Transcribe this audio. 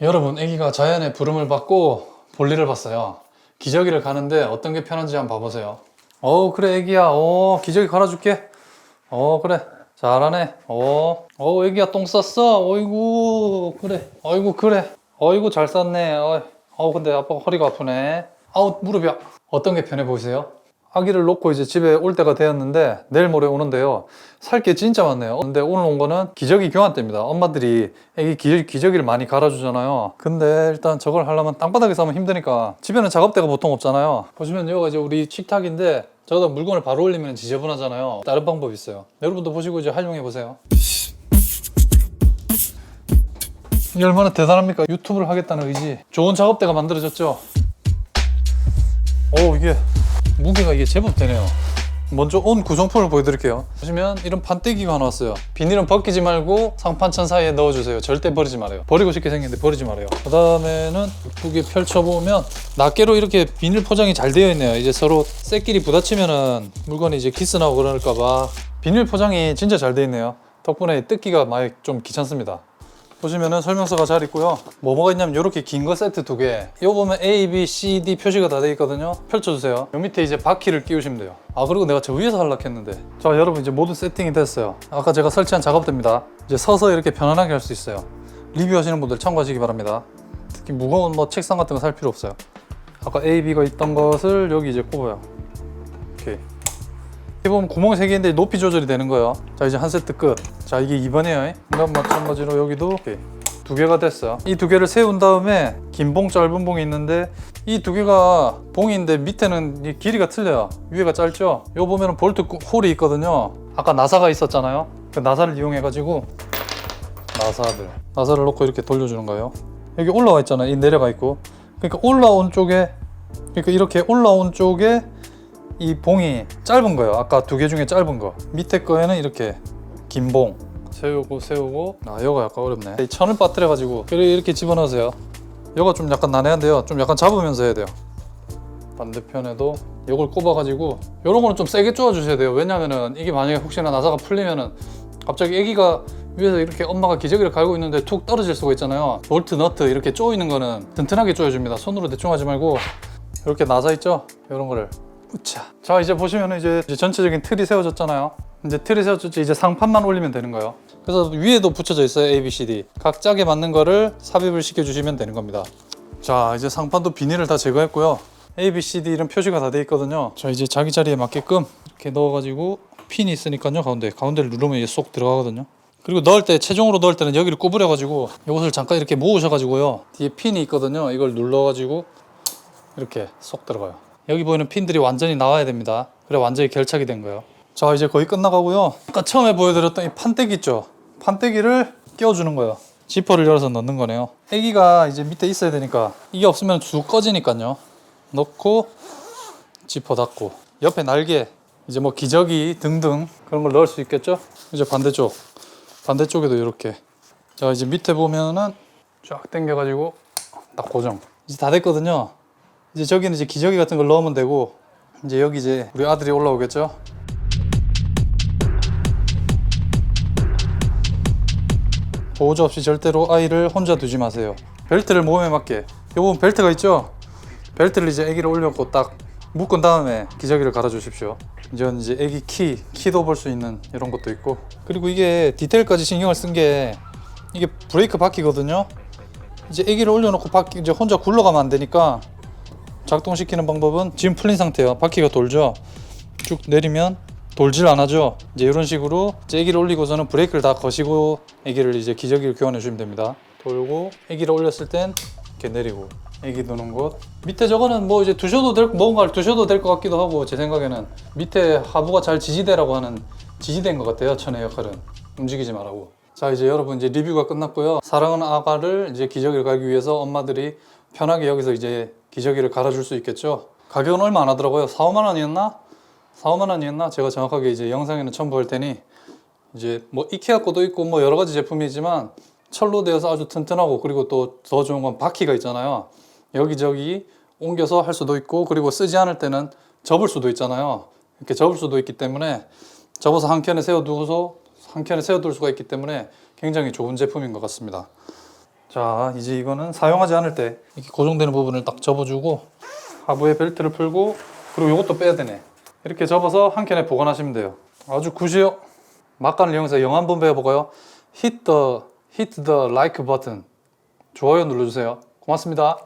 여러분, 아기가 자연의 부름을 받고 볼일을 봤어요. 기저귀를 가는데 어떤 게 편한지 한번 봐보세요. 어, 그래, 아기야. 어, 기저귀 갈아줄게. 어, 그래. 잘하네. 어, 어, 아기야 똥 쌌어. 어이구, 그래. 어이구, 그래. 어이구, 잘 쌌네. 어, 어, 근데 아빠가 허리가 아프네. 아우, 무릎이야. 어떤 게 편해 보이세요? 아기를 놓고 이제 집에 올 때가 되었는데 내일 모레 오는데요. 살 게 진짜 많네요. 근데 오늘 온 거는 기저귀 교환 때입니다. 엄마들이 애기 기, 기저귀를 많이 갈아주잖아요. 근데 일단 저걸 하려면 땅바닥에서 하면 힘드니까 집에는 작업대가 보통 없잖아요. 보시면 여기가 이제 우리 식탁인데 저기다 물건을 바로 올리면 지저분하잖아요. 다른 방법이 있어요. 여러분도 보시고 이제 활용해 보세요. 이게 얼마나 대단합니까? 유튜브를 하겠다는 의지. 좋은 작업대가 만들어졌죠? 오, 이게 무게가 이게 제법 되네요. 먼저 온 구성품을 보여드릴게요. 보시면 이런 판때기가 하나 왔어요. 비닐은 벗기지 말고 상판천 사이에 넣어주세요. 절대 버리지 말아요. 버리고 싶게 생겼는데 버리지 말아요. 그 다음에는 예쁘게 펼쳐보면 낱개로 이렇게 비닐 포장이 잘 되어 있네요. 이제 서로 쌔끼리 부딪히면은 물건이 이제 키스나고 그럴까봐 비닐 포장이 진짜 잘 되어 있네요. 덕분에 뜯기가 많이 좀 귀찮습니다. 보시면은 설명서가 잘 있고요. 뭐 뭐가 있냐면 이렇게 긴 거 세트 두 개. 이거 보면 A, B, C, D 표시가 다 되어 있거든요. 펼쳐주세요. 요 밑에 이제 바퀴를 끼우시면 돼요. 아 그리고 내가 저 위에서 하려고 했는데. 자 여러분 이제 모든 세팅이 됐어요. 아까 제가 설치한 작업대입니다. 이제 서서 이렇게 편안하게 할 수 있어요. 리뷰하시는 분들 참고하시기 바랍니다. 특히 무거운 뭐 책상 같은 거 살 필요 없어요. 아까 A, B가 있던 것을 여기 이제 꼽아요. 오케이. 이렇게 보면 구멍 3개인데 높이 조절이 되는 거예요. 자 이제 한 세트 끝. 자 이게 2번이에요. 그다음 마찬가지로 여기도 오케이. 두 개가 됐어요. 이두 개를 세운 다음에 긴 봉, 짧은 봉이 있는데 이 두 개가 봉인데 밑에는 이 길이가 틀려요. 위에가 짧죠? 요 보면 은 볼트 구- 홀이 있거든요. 아까 나사가 있었잖아요. 그 나사를 이용해 가지고 나사들 나사를 놓고 이렇게 돌려주는 거예요. 여기 올라와 있잖아요. 이 내려가 있고. 그러니까 올라온 쪽에 그러니까 이렇게 올라온 쪽에 이 봉이 짧은 거예요. 아까 두 개 중에 짧은 거. 밑에 거에는 이렇게 긴 봉. 세우고 세우고. 아, 이거 약간 어렵네. 이 천을 빠뜨려 가지고 이렇게 집어넣으세요. 이거 좀 약간 난해한데요. 좀 약간 잡으면서 해야 돼요. 반대편에도 이걸 꼽아 가지고 이런 거는 좀 세게 쪼아 주셔야 돼요. 왜냐면은 이게 만약에 혹시나 나사가 풀리면은 갑자기 아기가 위에서 이렇게 엄마가 기저귀를 갈고 있는데 툭 떨어질 수가 있잖아요. 볼트, 너트 이렇게 쪼이는 거는 튼튼하게 쪼여줍니다. 손으로 대충 하지 말고 이렇게 나사 있죠? 이런 거를 우차. 자 이제 보시면 이제, 전체적인 틀이 세워졌잖아요. 이제 틀이 세워졌지 이제 상판만 올리면 되는 거예요. 그래서 위에도 붙여져 있어요 A, B, C, D. 각 짝에 맞는 거를 삽입을 시켜주시면 되는 겁니다. 자 이제 상판도 비닐을 다 제거했고요. A, B, C, D 이런 표시가 다 돼 있거든요. 자 이제 자기 자리에 맞게끔 이렇게 넣어가지고 핀이 있으니까요 가운데 가운데를 누르면 이제 쏙 들어가거든요. 그리고 넣을 때 최종으로 넣을 때는 여기를 구부려 가지고 이것을 잠깐 이렇게 모으셔 가지고요 뒤에 핀이 있거든요. 이걸 눌러 가지고 이렇게 쏙 들어가요. 여기 보이는 핀들이 완전히 나와야 됩니다. 그래 완전히 결착이 된 거예요. 자 이제 거의 끝나가고요. 아까 처음에 보여드렸던 이 판때기 있죠. 판때기를 끼워주는 거예요. 지퍼를 열어서 넣는 거네요. 애기가 이제 밑에 있어야 되니까 이게 없으면 쭉 꺼지니까요. 넣고 지퍼 닫고 옆에 날개 이제 뭐 기저귀 등등 그런 걸 넣을 수 있겠죠. 이제 반대쪽 반대쪽에도 이렇게 자 이제 밑에 보면은 쫙 당겨가지고 딱 고정 이제 다 됐거든요. 이제 저기는 이제 기저귀 같은 걸 넣으면 되고 이제 여기 이제 우리 아들이 올라오겠죠. 보호자 없이 절대로 아이를 혼자 두지 마세요. 벨트를 몸에 맞게. 요 부분 벨트가 있죠? 벨트를 이제 아기를 올려놓고 딱 묶은 다음에 기저귀를 갈아 주십시오. 이제 이제 아기 키, 키도 볼 수 있는 이런 것도 있고. 그리고 이게 디테일까지 신경을 쓴 게 이게 브레이크 바퀴거든요. 이제 아기를 올려놓고 바퀴 이제 혼자 굴러가면 안 되니까 작동시키는 방법은 지금 풀린 상태예요. 바퀴가 돌죠. 쭉 내리면 돌질 안 하죠. 이제 이런 식으로 이제 아기를 올리고서는 브레이크를 다 거시고 아기를 이제 기저귀를 교환해 주시면 됩니다. 돌고 아기를 올렸을 땐 이렇게 내리고 아기 두는 곳 밑에 저거는 뭐 이제 두셔도 될 뭔가를 두셔도 될 것 같기도 하고 제 생각에는 밑에 하부가 잘 지지대라고 하는 지지대인 것 같아요. 천의 역할은 움직이지 말라고. 자 이제 여러분 이제 리뷰가 끝났고요. 사랑하는 아가를 이제 기저귀를 갈기 위해서 엄마들이 편하게 여기서 이제 기저귀를 갈아줄 수 있겠죠. 가격은 얼마 안 하더라고요. 4, 5만 원이었나? 4, 5만 원이었나? 제가 정확하게 이제 영상에는 첨부할 테니 이제 뭐 이케아 거도 있고 뭐 여러 가지 제품이지만 철로 되어서 아주 튼튼하고 그리고 또 더 좋은 건 바퀴가 있잖아요. 여기저기 옮겨서 할 수도 있고 그리고 쓰지 않을 때는 접을 수도 있잖아요. 이렇게 접을 수도 있기 때문에 접어서 한 켠에 세워두고서 한 켠에 세워둘 수가 있기 때문에 굉장히 좋은 제품인 것 같습니다. 자 이제 이거는 사용하지 않을 때 이렇게 고정되는 부분을 딱 접어주고 하부에 벨트를 풀고 그리고 이것도 빼야 되네. 이렇게 접어서 한 켠에 보관하시면 돼요. 아주 굿이요. 막간을 이용해서 영어 한번 배워볼까요? Hit the, hit the like button. 좋아요 눌러주세요. 고맙습니다